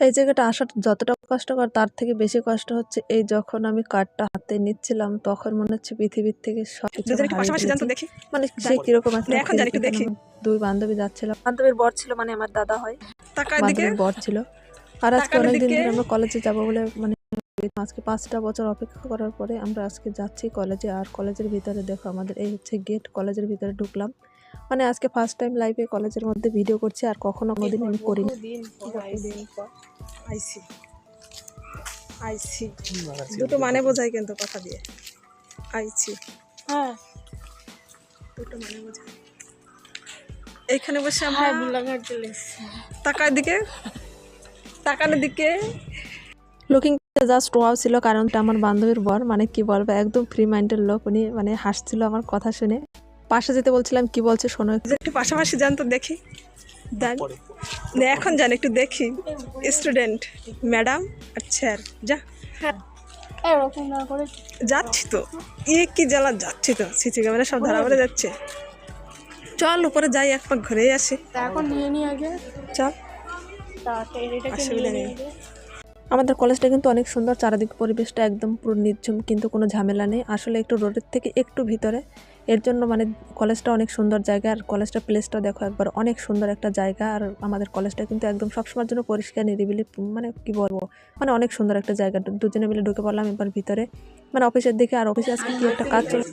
এই জায়গাটা আসাটা যতটা কষ্টকর তার থেকে বেশি কষ্ট হচ্ছে এই যখন আমি কার্ডটা হাতে নিচ্ছিলাম তখন মনে হচ্ছে পৃথিবীর থেকে। দেখি। মানে সে কীরকম। দুই বান্ধবী যাচ্ছিল বান্ধবীর বর ছিল মানে আমার দাদা হয়। বান্ধবীর বর ছিল। আর আজকে অনেকদিন ধরে আমরা কলেজে যাব বলে মানে আজকে পাঁচটা বছর অপেক্ষা করার পরে আমরা আজকে যাচ্ছি কলেজে। আর কলেজের ভিতরে দেখো আমাদের এই হচ্ছে গেট কলেজের ভিতরে ঢুকলাম। মানে আজকে ফার্স্ট টাইম লাইভে কলেজের মধ্যে ভিডিও করছি আর কখনো কোনোদিন আমি করিনি। আইসি। আইসি। দুটো মানে বোঝায় কিন্তু কথা দিয়ে। আইসি। হ্যাঁ। দুটো মানে এইখানে বসে আমরা হ্যাঁ গোলাঘাট চলে এসেছি। টাকার দিকে? টাকার দিকে? লুকিং জাস্ট ওয়াও ছিল কারণ আমার বান্ধবীর বর মানে কি বলব একদম ফ্রি মাইন্ডের লোক উনি মানে হাসছিল আমার কথা শুনে। পাশে যেতে বলছিলাম কি বলছে শোনো একটু। পাশাপাশি যান তো দেখি। দেন। না, এখন যান একটু দেখি। স্টুডেন্ট ম্যাডাম আর স্যার যা। এরকম যাচ্ছি তো। এ কি জ্বালা যাচ্ছি তো। সিসি ক্যামেরা সব ধরা পড়ে যাচ্ছে। চল উপরে যাই এক পাক ঘুরে আসি। এখন নিয়ে নিয়ে আগে। চল। অসুবিধা নেই। আমাদের কলেজটা কিন্তু অনেক সুন্দর চারিদিক পরিবেশটা একদম পুরো নির্ঝুম কিন্তু কোনো ঝামেলা নেই। আসলে একটু রোডের থেকে একটু ভিতরে। এর জন্য মানে কলেজটা অনেক সুন্দর জায়গা, আর কলেজটা প্লেসটা দেখো একবার, অনেক সুন্দর একটা জায়গা, আর আমাদের কলেজটা কিন্তু একদম সবসময়ের জন্য পরিষ্কার, নিরিবিলি মানে কি বলব মানে অনেক সুন্দর একটা জায়গা। দুজনে মিলে ঢুকে পড়লাম এবার ভিতরে। মানে অফিসের দিকে আর অফিসে আজকে কি একটা কাজ চলছে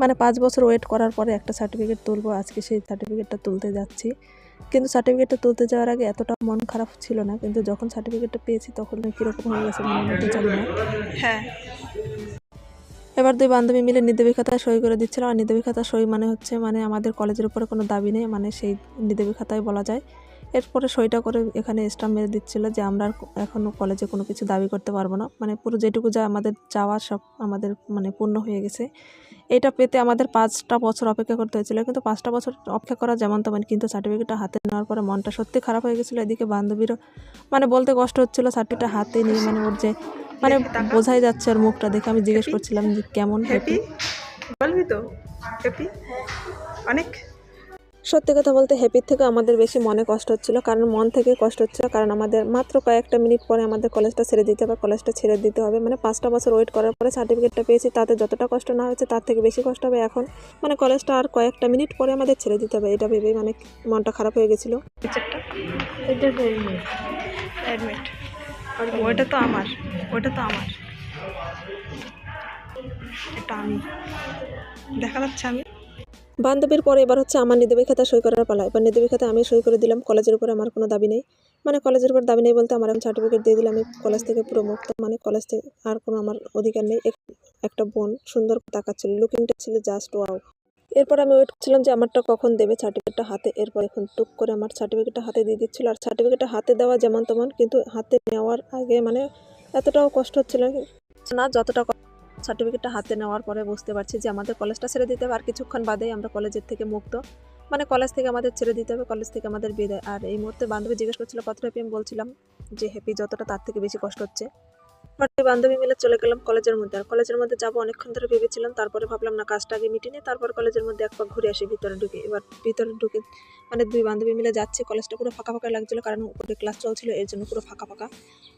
মানে পাঁচ বছর ওয়েট করার পরে একটা সার্টিফিকেট তুলবো আজকে সেই সার্টিফিকেটটা তুলতে যাচ্ছি। কিন্তু সার্টিফিকেটটা তুলতে যাওয়ার আগে এতটা মন খারাপ ছিল না কিন্তু যখন সার্টিফিকেটটা পেয়েছি তখন কীরকম হয়ে গেছে মনের মধ্যে জানি না। হ্যাঁ। এবার দুই বান্ধবী মিলে নিদেবী খাতায় সই করে দিচ্ছিল আর নিদেবী খাতা সই মানে হচ্ছে মানে আমাদের কলেজের উপরে কোনো দাবি নেই মানে সেই নিদেবী খাতায় বলা যায়। এরপরে সইটা করে এখানে স্টাম্প মেরে দিচ্ছিল যে আমরা আর এখনও কলেজে কোনো কিছু দাবি করতে পারব না। মানে পুরো যেটুকু যা আমাদের চাওয়া সব আমাদের মানে পূর্ণ হয়ে গেছে। এটা পেতে আমাদের পাঁচটা বছর অপেক্ষা করতে হয়েছিল। কিন্তু পাঁচটা বছর অপেক্ষা করা যেমন তেমন কিন্তু সার্টিফিকেটটা হাতে নেওয়ার পরে মনটা সত্যি খারাপ হয়ে গেছিল। এদিকে বান্ধবীরও মানে বলতে কষ্ট হচ্ছিল সার্টিফিকেটটা হাতে নিয়ে মানে ওর যে মানে বোঝাই যাচ্ছে ওর মুখটা দেখে। আমি জিজ্ঞেস করছিলাম যে কেমন হ্যাপি হ্যাপি বলবি তো? হ্যাপি অনেক? সত্যি কথা বলতে হ্যাপির থেকে আমাদের বেশি মনে কষ্ট হচ্ছিল কারণ মন থেকে কষ্ট হচ্ছিল কারণ আমাদের মাত্র কয়েকটা মিনিট পরে আমাদের কলেজটা ছেড়ে দিতে হবে কলেজটা ছেড়ে দিতে হবে। মানে পাঁচটা বছর ওয়েট করার পরে সার্টিফিকেটটা পেয়েছি তাতে যতটা কষ্ট না হয়েছে তার থেকে বেশি কষ্ট হবে এখন। মানে কলেজটা আর কয়েকটা মিনিট পরে আমাদের ছেড়ে দিতে হবে এটা ভেবেই মানে মনটা খারাপ হয়ে গেছিল। পিকচারটা অ্যাডমিট ওইটা তো আমার ওইটা তো আমার। এটা আমি। দেখা যাচ্ছে আমি। বান্ধবীর পরে এবার হচ্ছে আমার নিদেবী খাতা সই করার পালা। এবার নিদেবী খাতা আমি সই করে দিলাম। কলেজের উপরে আমার কোনো দাবি নেই। মানে কলেজের উপর দাবি নেই বলতে আমার এখন সার্টিফিকেট দিয়ে দিলাম। আমি কলেজ থেকে পুরো মুক্ত। মানে কলেজ থেকে আর কোনো আমার অধিকার নেই। একটা বোন সুন্দর তাকাচ্ছিল। লুকিংটা ছিল জাস্ট ওয়াও এরপর আমি ওয়েট করছিলাম যে আমারটা কখন দেবে সার্টিফিকেটটা হাতে। এরপর এখন টুক করে আমার সার্টিফিকেটটা হাতে দিয়ে দিচ্ছিল। আর সার্টিফিকেটটা হাতে দেওয়া যেমন তেমন, কিন্তু হাতে নেওয়ার আগে মানে এতটাও কষ্ট হচ্ছিল না, যতটা সার্টিফিকেটটা হাতে নেওয়ার পরে বুঝতে পারছি যে আমাদের কলেজটা ছেড়ে দিতে হবে। আর কিছুক্ষণ বাদেই আমরা কলেজের থেকে মুক্ত। মানে কলেজ থেকে আমাদের ছেড়ে দিতে হবে কলেজ থেকে আমাদের বিদায়। আর এই মুহূর্তে বান্ধবী জিজ্ঞেস করছিল কতটা হ্যাপি আমি বলছিলাম? যে হ্যাপি যতটা তার থেকে বেশি কষ্ট হচ্ছে। ওই বান্ধবী মিলে চলে গেলাম কলেজের মধ্যে। আর কলেজের মধ্যে যাব অনেকক্ষণ ধরে ভেবেছিলাম, তারপরে ভাবলাম, না, কাজটা আগে মিটিয়ে নিই। তারপর কলেজের মধ্যে এক পাক ঘুরে আসি, ভিতরে ঢুকে। এবার ভিতরে ঢুকে মানে দুই বান্ধবী মিলে যাচ্ছি। কলেজটা পুরো ফাঁকা ফাঁকা লাগছিল, কারণ উপরে ক্লাস চলছিল, এর জন্য পুরো ফাঁকা ফাঁকা।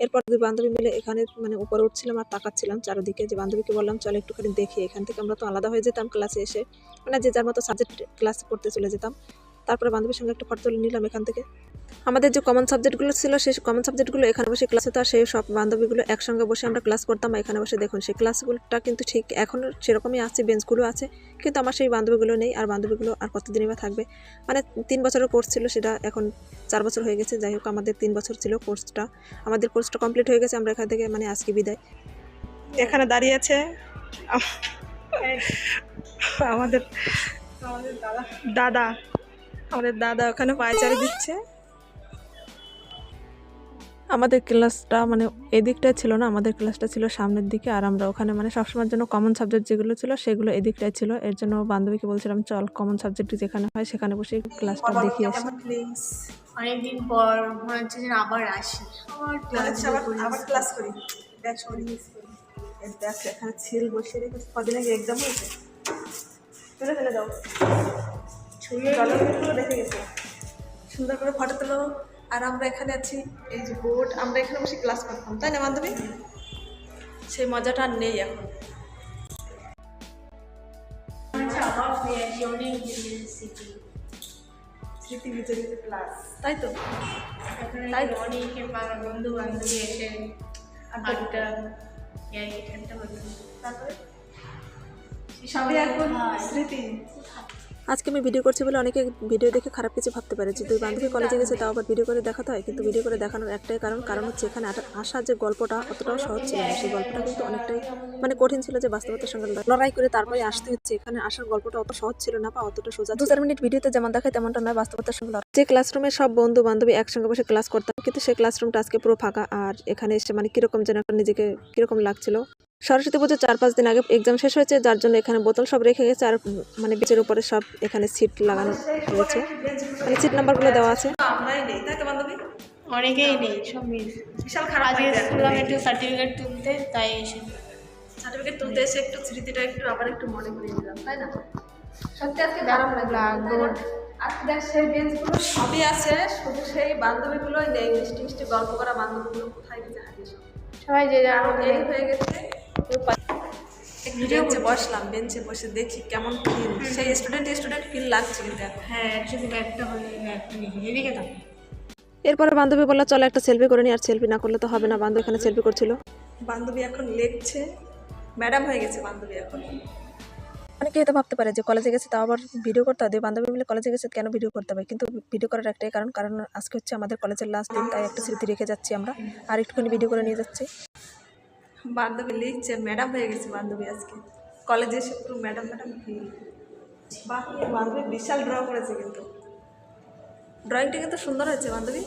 এরপর দুই বান্ধবী মিলে এখানে মানে উপরে উঠছিলাম আর তাকাচ্ছিলাম চারিদিকে। যে বান্ধবীকে বললাম, চল একটুখানি দেখি। এখান থেকে আমরা তো আলাদা হয়ে যেতাম ক্লাসে এসে। মানে যে যার মতো সাবজেক্ট ক্লাস করতে চলে যেতাম। তারপরে বান্ধবীর সঙ্গে একটা ফটো তুলে নিলাম এখান থেকে। আমাদের যে কমন সাবজেক্টগুলো ছিল, সেই কমন সাবজেক্টগুলো এখানে বসে ক্লাস হতো, আর সেই সব বান্ধবীগুলো একসঙ্গে বসে আমরা ক্লাস করতাম। এখানে বসে দেখুন, সেই ক্লাসগুলোটা কিন্তু ঠিক এখনও সেরকমই আছে বেঞ্চগুলো আছে, কিন্তু আমার সেই বান্ধবীগুলো নেই, আর বান্ধবীগুলো আর কতদিনই বা থাকবে? মানে তিন বছরের কোর্স ছিল, সেটা এখন চার বছর হয়ে গেছে, যাই হোক, আমাদের তিন বছর ছিল কোর্সটা আমাদের কোর্সটা কমপ্লিট হয়ে গেছে, আমরা এখান থেকে মানে আজকে বিদায়। এখানে দাঁড়িয়ে আছে আম- আমাদের দাদা। আমাদের দাদা ওখানে পায়চারি দিচ্ছে। আমাদের ক্লাসটা মানে এদিকটায় ছিল না আমাদের ক্লাসটা ছিল সামনের দিকে। আর আমরা ওখানে মানে সবসময়ের জন্য কমন সাবজেক্ট যেগুলো ছিল সেগুলো এদিকটায় ছিল। এর জন্য বান্ধবীকে বলছিলাম চল কমন সাবজেক্ট যেখানে হয় সেখানে বসে ক্লাসটা দেখি অনেকদিন পর মনে হচ্ছে যেন আবার আসি। আবার ক্লাস আবার ক্লাস করি। দেখ এখানে ছিল বসে রেখেছে। কদিন আগে এক্সাম হয়েছে। তুলে ফেলে দাও জলগুলো দেখে গেছে। সুন্দর করে ফটো তোলো। আর আমরা এখানে আছি এই যে বোর্ড আমরা এখানে বসে ক্লাস করতাম তাই না বান্ধবী সেই মজাটা আর নেই এখন। আচ্ছা স্মৃতি। বিজড়িত ক্লাস তাই তো? এখানে অনেক বন্ধু বান্ধবী এসে আড্ডা ঠাট্টা তারপরে? সবই এখন স্মৃতি। আজকে আমি ভিডিও করছি বলে অনেকে ভিডিও দেখে খারাপ কিছু ভাবতে পারে যে দুই বান্ধবী কলেজে গেছে, তাও আবার ভিডিও করে দেখাতে হয়। কিন্তু ভিডিও করে দেখানোর একটাই কারণ কারণ হচ্ছে এখানে আসার যে গল্পটা অতটাও সহজ ছিল না। সেই গল্পটা কিন্তু অনেকটাই মানে কঠিন ছিল যে বাস্তবতার সঙ্গে লড়াই করে তারপরে আসতে হচ্ছে। এখানে আসার গল্পটা অত সহজ ছিল না বা অতটা সোজা দু চার মিনিট ভিডিওতে যেমন দেখায়, তেমনটা নয়, বাস্তবতার সঙ্গে। যে ক্লাসরুমে সব বন্ধু বান্ধবী একসঙ্গে বসে ক্লাস করতাম, কিন্তু সেই ক্লাসরুমটা আজকে পুরো ফাঁকা। আর এখানে এসে মানে কীরকম যেন নিজেকে কীরকম লাগছিল। সরস্বতী পুজো চার পাঁচ দিন আগে এক্সাম শেষ হয়েছে যার জন্য এখানে বোতল সব রেখে গেছে আর মানে বেচের উপরে সব এখানে সিট লাগানো হয়েছে মানে সিট নাম্বারগুলো দেওয়া আছে। আমরাই নেই তাই তো বান্ধবী? অনেকেই নেই সব মিস বিশাল খারাপ আজকে স্কুলাম একটু সার্টিফিকেট তুলতে তাই এসে সার্টিফিকেট তুলতে এসে একটু স্মৃতিটা একটু আবার একটু মনে দিলাম তাই না? সত্যি আজকে দারুণ লাগল আজকে দেখ সেই বেঞ্চগুলো সবই আছে শুধু সেই বান্ধবীগুলোই নেই মিষ্টি মিষ্টি গল্প করা বান্ধবীগুলো কোথায় গেছে হারিয়ে সবাই যে যার এই হয়ে গেছে বেঞ্চে বসলাম বেঞ্চে বসে দেখি কেমন ফিল সেই স্টুডেন্ট স্টুডেন্ট ফিল লাগছে কিন্তু হ্যাঁ শুধু একটা হলে এদিকে থাক এরপরে বান্ধবী বলল চলো একটা সেলফি করে নি আর সেলফি না করলে তো হবে না। বান্ধবী এখানে সেলফি করছিল। বান্ধবী এখন লিখছে। ম্যাডাম হয়ে গেছে বান্ধবী এখন। অনেকে হয়তো ভাবতে পারে যে কলেজে গেছে তাও আবার ভিডিও করতে হবে। বান্ধবী মিলে কলেজে গেছে কেন ভিডিও করতে হবে? কিন্তু ভিডিও করার একটাই কারণ কারণ আজকে হচ্ছে আমাদের কলেজের লাস্ট দিন তাই একটা স্মৃতি রেখে যাচ্ছি আমরা। আর একটুখানি ভিডিও করে নিয়ে যাচ্ছি। বান্ধবী লিখছে ম্যাডাম হয়ে গেছে বান্ধবী আজকে। কলেজে এসে পুরো ম্যাডাম ম্যাডাম ফিল বান্ধবী বিশাল ড্র করেছে কিন্তু। ড্রয়িংটা কিন্তু সুন্দর হয়েছে বান্ধবী।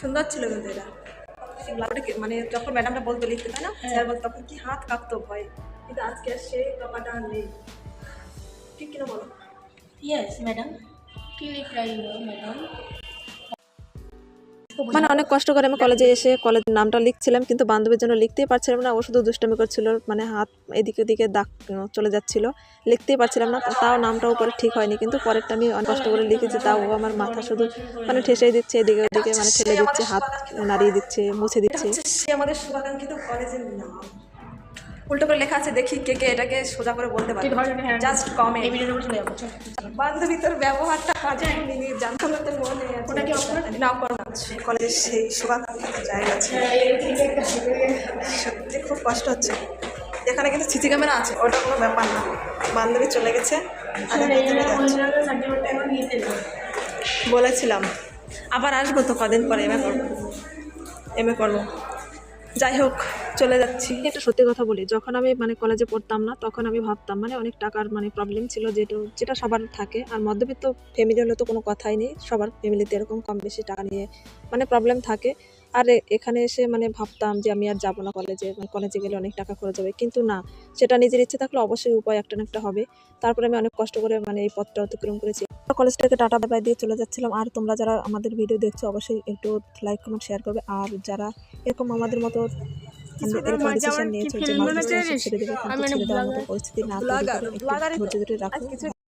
সুন্দর ছিল কিন্তু এটা। মানে যখন ম্যাডামটা বলতো লিখতে তাই না? স্যার বলতো তখন কি হাত কাঁপতো ভয়? কিন্তু আজকে আর সেই কাপাটা নেই। ঠিক কিনা বলো? ইয়েস ম্যাডাম কি লিখ ম্যাডাম মানে অনেক কষ্ট করে আমি কলেজে এসে কলেজ নামটা লিখছিলাম কিন্তু বান্ধবীর জন্য লিখতেই পারছিলাম না। ও শুধু দুষ্টামি করছিল মানে হাত এদিকে ওদিকে দাগ চলে যাচ্ছিল। লিখতেই পারছিলাম না তাও নামটাও পরে ঠিক হয়নি। কিন্তু পরেরটা আমি অনেক কষ্ট করে লিখেছি তাও ও আমার মাথা শুধু মানে ঠেসেই দিচ্ছে এদিকে ওদিকে মানে ঠেলে দিচ্ছে হাত নাড়িয়ে দিচ্ছে মুছে দিচ্ছে। আমাদের শুভাকাঙ্ক্ষিত কলেজের নাম। উল্টো করে লেখা আছে দেখি কে কে এটাকে সোজা করে বলতে পারে। জাস্ট কমে বান্ধবী তোর ব্যবহারটা কাজে জানতাম না তোর মনে আছে না করো কলেজের সেই শুভাকাঙ্ক্ষিত জায়গা আছে। সত্যি খুব কষ্ট হচ্ছে। এখানে কিন্তু সিসি ক্যামেরা আছে ওটা কোনো ব্যাপার না। বান্ধবী চলে গেছে যাচ্ছি। বলেছিলাম আবার আসব তো কদিন পরে এমএ করব। এমএ করব। যাই হোক। চলে যাচ্ছি। একটা সত্যি কথা বলি, যখন আমি মানে কলেজে পড়তাম না, তখন আমি ভাবতাম মানে অনেক টাকার মানে প্রবলেম ছিল যেটা যেটা সবার থাকে। আর মধ্যবিত্ত ফ্যামিলি হলে তো কোনো কথাই নেই, সবার ফ্যামিলিতে এরকম কম বেশি টাকা নিয়ে মানে প্রবলেম থাকে। আর এখানে এসে মানে ভাবতাম যে আমি আর যাব না কলেজে মানে কলেজে গেলে অনেক টাকা খরচ হবে। কিন্তু না, সেটা নিজের ইচ্ছে থাকলে অবশ্যই উপায় একটা না একটা হবে। তারপরে আমি অনেক কষ্ট করে মানে এই পথটা অতিক্রম করেছি। কলেজ থেকে টাটা বাই দিয়ে চলে যাচ্ছিলাম। আর তোমরা যারা আমাদের ভিডিও দেখছ, অবশ্যই একটু লাইক কমেন্ট শেয়ার করবে। আর যারা এরকম আমাদের মতো ডিসিশন নিয়েছো যে মাঝে ছেড়ে দেবে কিন্তু ছেড়ে দেওয়ার মতো পরিস্থিতি না তৈরি করে একটু ধৈর্য ধরে রাখো